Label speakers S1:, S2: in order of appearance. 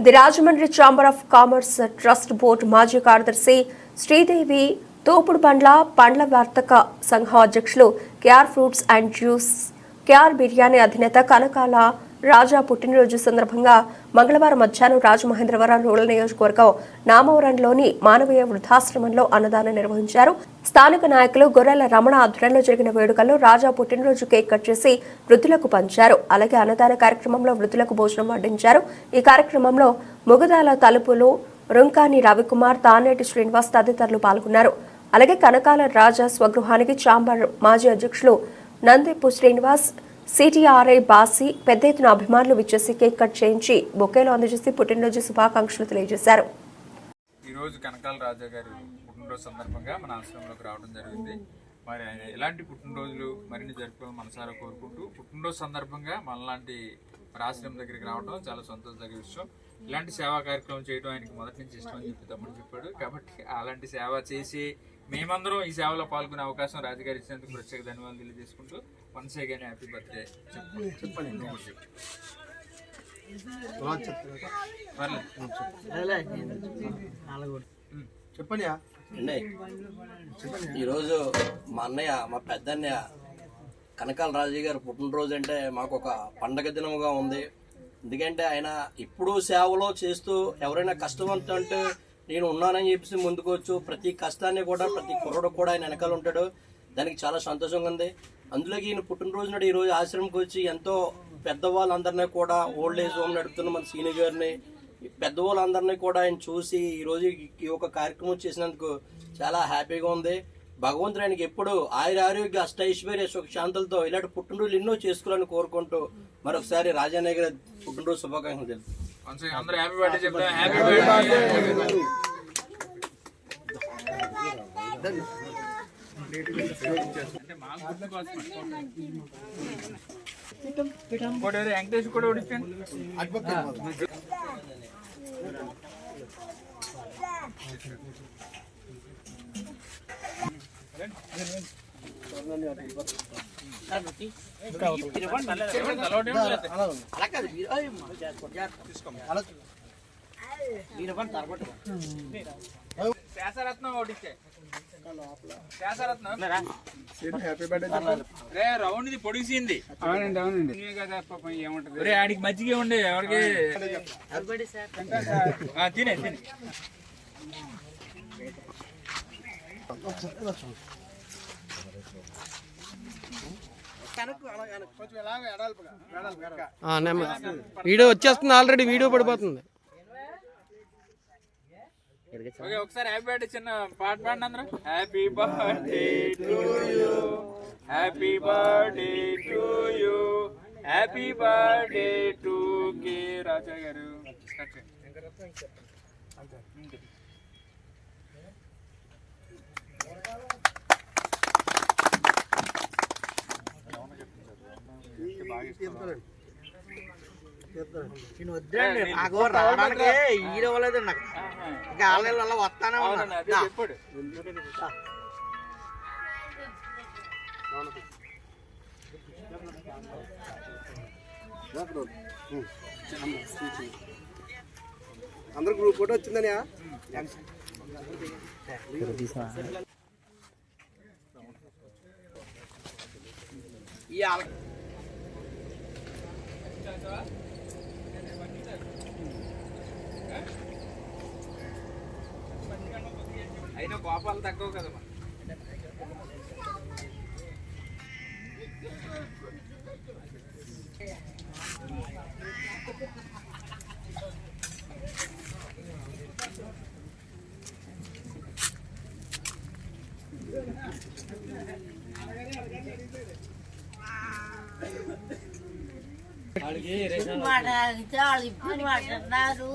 S1: The Rajahmundry chamber of commerce trust board మాజీ కార్యదర్శి శ్రీదేవి తోపుడు పండ్ల పండ్ల వర్తక సంఘం అధ్యక్షులు KR fruits and juice KR biryani అధినేత కనకాల రాజా పుట్టినరోజు సందర్భంగా మంగళవారం మధ్యాహ్నం రాజమహేంద్రవరం రూరల్ నియోజకవర్గం నామవరంలోని మానవీయ వృద్ధాశ్రమంలో అన్నదానం నిర్వహించారు. స్థానిక నాయకులు గొర్రెల రమణ ఆధ్వర్యంలో జరిగిన వేడుకల్లో రాజా పుట్టినరోజు కేక్ కట్ చేసి వృద్ధులకు పంచారు. అలాగే అన్నదాన కార్యక్రమంలో వృద్ధులకు భోజనం వడ్డించారు. ఈ కార్యక్రమంలో ముగదాల తలుపులు రుంకాని రవికుమార్ తానేటి శ్రీనివాస్ తదితరులు పాల్గొన్నారు. అలాగే కనకాల రాజా స్వగృహానికి చాంబర్ మాజీ అధ్యక్షులు నందిపు శ్రీనివాస్ సిటీఆర్ఐ బాసి పెద్ద ఎత్తున అభిమానులు విచ్చేసి కేక్ కట్ చేయించి బొకేలు అందజేసి పుట్టినరోజు శుభాకాంక్షలు తెలియజేశారు.
S2: ఈరోజు కనకాల రాజా గారు పుట్టినరోజు సందర్భంగా మన ఆశ్రమంలోకి రావడం జరిగింది. మరి ఆయన ఎలాంటి పుట్టినరోజులు మరిన్ని జరుపుకోవాలని మనసారా కోరుకుంటూ పుట్టినరోజు సందర్భంగా మనలాంటి మరి ఆశ్రమం దగ్గరికి రావడం చాలా సంతోషదగ్గ విషయం. ఇలాంటి సేవా కార్యక్రమం చేయడం ఆయనకి మొదటి నుంచి ఇష్టం అని చెప్పి తమ్ముడు చెప్పాడు. కాబట్టి అలాంటి సేవ చేసి మేమందరం ఈ సేవలో పాల్గొనే అవకాశం రాజుగారు ఇచ్చినందుకు ప్రత్యేక ధన్యవాదాలు తెలియజేసుకుంటూ వన్స్ అగైన్ హ్యాపీ బర్త్డే. చెప్పండి.
S3: చెప్పండి
S4: ఈరోజు మా అన్నయ్య మా పెద్దన్నయ్య కనకాల రాజు గారు పుట్టినరోజు అంటే మాకు ఒక పండగ దినముగా ఉంది. ఎందుకంటే ఆయన ఇప్పుడు సేవలో చేస్తూ ఎవరైనా కష్టవంతం అంటే నేను ఉన్నానని చెప్పేసి ముందుకోవచ్చు ప్రతి కష్టాన్ని కూడా ప్రతి కుర్రడు కూడా ఆయన వెనకాల ఉంటాడు. దానికి చాలా సంతోషంగా ఉంది. అందులోకి ఈయన పుట్టినరోజు నాడు ఈరోజు ఆశ్రమంకి వచ్చి ఎంతో పెద్దవాళ్ళందరినీ కూడా ఓల్డ్ ఏజ్ హోమ్ నడుపుతున్న మన సీనియర్ గారిని పెద్దవాళ్ళందరినీ కూడా ఆయన చూసి ఈరోజు ఈ ఒక కార్యక్రమం చేసినందుకు చాలా హ్యాపీగా ఉంది. భగవంతుడు ఆయనకి ఎప్పుడు ఆయుర ఆరోగ్య అష్ట ఐశ్వర్య సుఖ శాంతులతో ఇలాంటి పుట్టినరోజులు ఎన్నో చేసుకోవాలని కోరుకుంటూ మరొకసారి రాజానయ్య పుట్టినరోజు శుభాకాంక్షలు తెలుపు
S2: అందరూ హ్యాపీ బర్త్డే చెప్తాం. హ్యాపీ బర్త్డే వెంకటేష్ కూడా ఉడిచండి శాసరత్నం
S3: హ్యాపీ
S2: రౌండ్ ఇది పొడిసింది
S3: అవునండి అవునండి
S2: కదా పాపం ఏముంటది రే ఆడికి మజ్జిగ ఉండే ఎవరికి తినే తినే
S5: వీడియో వచ్చేస్తుంది ఆల్రెడీ వీడియో పడిపోతుంది
S2: ఒకసారి హ్యాపీ బర్త్డే చిన్న పాట పాడండి happy birthday to you happy birthday to you happy birthday to K Raja garu. Start
S5: నాకు నాకు ఇంకా ఆన్లైన్ అలా వస్తానే ఉన్నా
S2: చెప్పాడు
S3: అందరు గ్రూప్ ఫోటో వచ్చిందని
S5: ఈ
S2: అయినా కోపాలు తక్కువ కదా
S6: మాట చాలా ఇప్పుడు మాట్లాడుతున్నారు.